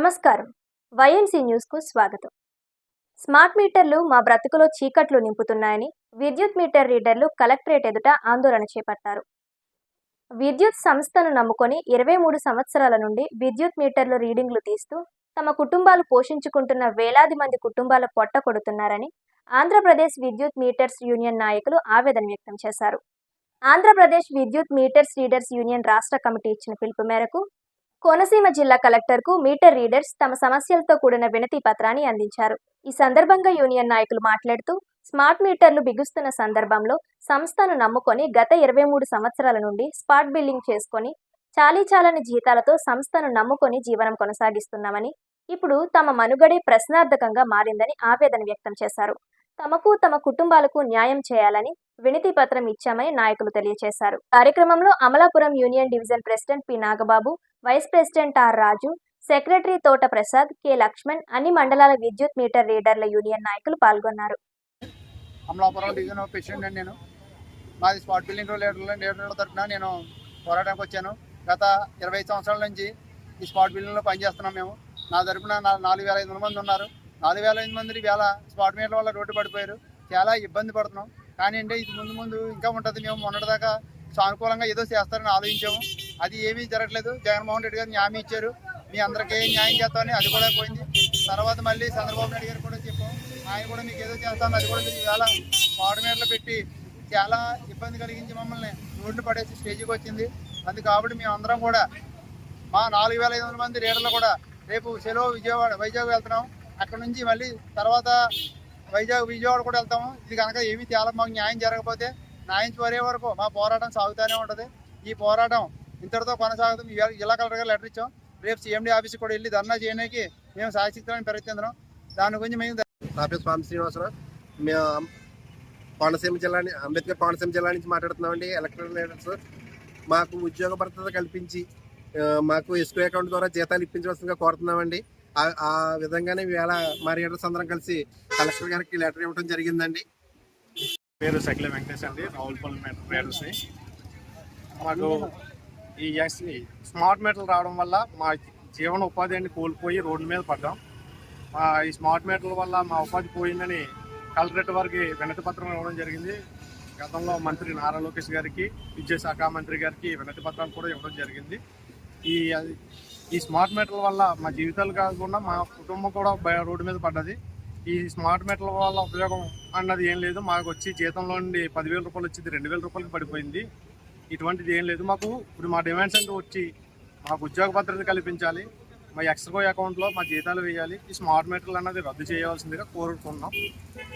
నమస్కారం. వైఎంసీ న్యూస్కు స్వాగతం. స్మార్ట్ మీటర్లు మా బ్రతుకులో చీకట్లు నింపుతున్నాయని విద్యుత్ మీటర్ రీడర్లు కలెక్టరేట్ ఎదుట ఆందోళన చేపట్టారు. విద్యుత్ సంస్థను నమ్ముకొని ఇరవై మూడు సంవత్సరాల నుండి విద్యుత్ మీటర్లు రీడింగ్లు తీస్తూ తమ కుటుంబాలు పోషించుకుంటున్న వేలాది మంది కుటుంబాల పొట్ట కొడుతున్నారని ఆంధ్రప్రదేశ్ విద్యుత్ మీటర్స్ యూనియన్ నాయకులు ఆవేదన వ్యక్తం చేశారు. ఆంధ్రప్రదేశ్ విద్యుత్ మీటర్స్ రీడర్స్ యూనియన్ రాష్ట్ర కమిటీ ఇచ్చిన పిలుపు మేరకు కోనసీమ జిల్లా కలెక్టర్కు మీటర్ రీడర్స్ తమ సమస్యలతో కూడిన వినతి పత్రాన్ని అందించారు. ఈ సందర్భంగా యూనియన్ నాయకులు మాట్లాడుతూ స్మార్ట్ మీటర్లు బిగుస్తున్న సందర్భంలో సంస్థను నమ్ముకొని గత ఇరవై మూడు సంవత్సరాల నుండి స్పాట్ బిల్లింగ్ చేసుకొని చాలీ చాలని జీతాలతో సంస్థను నమ్ముకొని జీవనం కొనసాగిస్తున్నామని ఇప్పుడు తమ మనుగడే ప్రశ్నార్థకంగా మారిందని ఆవేదన వ్యక్తం చేశారు. తమకు తమ కుటుంబాలకు న్యాయం చేయాలని వినతి పత్రం ఇచ్చామని నాయకులు తెలియజేశారు. కార్యక్రమంలో Amalapuram union division president P. Nagababu vice president R. Raju secretary Thota Prasad K. Laxman అన్ని మండలాల విద్యుత్ మీటర్ రీడర్ల యూనియన్ నాయకులు పాల్గొన్నారు. అమలాపురం డివిజన్ ప్రెసిడెంట్ నేను. మాది స్పాట్ బిల్డింగ్ లీడర్ల లీడర్ల తరఫున నేను పోరాటానికి వచ్చాను. గత ఇరవై సంవత్సరాల నుంచి ఈ స్పాట్ బిల్డింగ్లో పనిచేస్తున్నాం మేము. నా తరఫున నాలుగు వేల ఐదు వందల మంది ఉన్నారు. నాలుగు వేల ఐదు మంది వేల స్పాట్ మీటర్ల వల్ల రోడ్డు పడిపోయారు. చాలా ఇబ్బంది పడుతున్నాం. కానీ అంటే ఇది ముందు ముందు ఇంకా ఉంటుంది. మేము మొన్నటిదాకా సానుకూలంగా ఏదో చేస్తారని ఆలోచించాము. అది ఏమీ జరగట్లేదు. జగన్మోహన్ రెడ్డి గారు న్యాయం ఇచ్చారు. మీ అందరికీ న్యాయం చేస్తామని అది కూడా పోయింది. తర్వాత మళ్ళీ చంద్రబాబు నాయుడు గారు కూడా చెప్పాం ఆయన కూడా మీకు ఏదో చేస్తామని అది కూడా మీకు వేళ పెట్టి చాలా ఇబ్బంది కలిగించి మమ్మల్ని రోడ్డు పడేసి స్టేజ్కి వచ్చింది. అది కాబట్టి మేము అందరం కూడా మా నాలుగు వేల ఐదు వందల మంది రీడర్లు కూడా రేపు సెలవు విజయవాడ వైజాగ్ వెళ్తున్నాం. అక్కడ నుంచి మళ్ళీ తర్వాత వైజాగ్ విజయవాడ కూడా వెళ్తాము. ఇది కనుక ఏమీ తేలం మాకు న్యాయం జరగకపోతే న్యాయం కోరే వరకు మా పోరాటం సాగుతూనే ఉంటుంది. ఈ పోరాటం ఇంతటితో కొనసాగుతుంది జిల్లా కలెక్టర్ గారు లెటర్ ఇచ్చాం. రేపు సీఎండీ ఆఫీస్కి కూడా వెళ్ళి ధర్నా చేయడానికి మేము సాయశక్తులను ప్రయత్నిస్తున్నాం దాని గురించి మేము నా పేరు స్వామి శ్రీనివాసరావు. మేము కోనసీమ జిల్లా అంబేద్కర్ కోనసీమ జిల్లా నుంచి మాట్లాడుతున్నామండి. ఎలక్ట్రికల్ లీడర్స్ మాకు ఉద్యోగ భద్రత కల్పించి మాకు ఎస్కో అకౌంట్ ద్వారా జీతాలు ఇప్పించవలసిందిగా కోరుతున్నామండి. ఆ- విధంగానే వేళ మా రీడర్స్ అందరం కలిసి కలెక్టర్ గారికి లెటర్ ఇవ్వడం జరిగిందండి. పేరు సకిల వెంకటేష్ అండి రావులపల్లి మెటల్ మాకు ఈ స్మార్ట్ మీటర్లు రావడం వల్ల మా జీవన ఉపాధి అన్ని కోల్పోయి రోడ్డు మీద పడ్డాం. మా ఈ స్మార్ట్ మీటర్ల వల్ల మా ఉపాధి పోయిందని కలెక్టరేట్ వారికి వినతి పత్రం ఇవ్వడం జరిగింది. గతంలో మంత్రి నారా లోకేష్ గారికి విద్యాశాఖ మంత్రి గారికి వినతి పత్రాలు కూడా ఇవ్వడం జరిగింది. ఈ ఈ స్మార్ట్ మీటర్ల వల్ల మా జీవితాలు కాకుండా మా కుటుంబం కూడా రోడ్డు మీద పడ్డది. ఈ స్మార్ట్ మీటర్ల వల్ల ఉపయోగం అన్నది ఏం లేదు. మాకు వచ్చి జీతంలో నుండి పదివేల రూపాయలు వచ్చింది. రెండు వేల రూపాయలకి పడిపోయింది. ఇటువంటిది ఏం లేదు. మాకు ఇప్పుడు మా డిమాండ్స్ అంటూ వచ్చి మాకు ఉద్యోగ భద్రత కల్పించాలి. మా ఎక్స్ట్రా అకౌంట్లో మా జీతాలు వేయాలి. ఈ స్మార్ట్ మీటర్లు అన్నది రద్దు చేయవలసిందిగా కోరుకుంటున్నాం.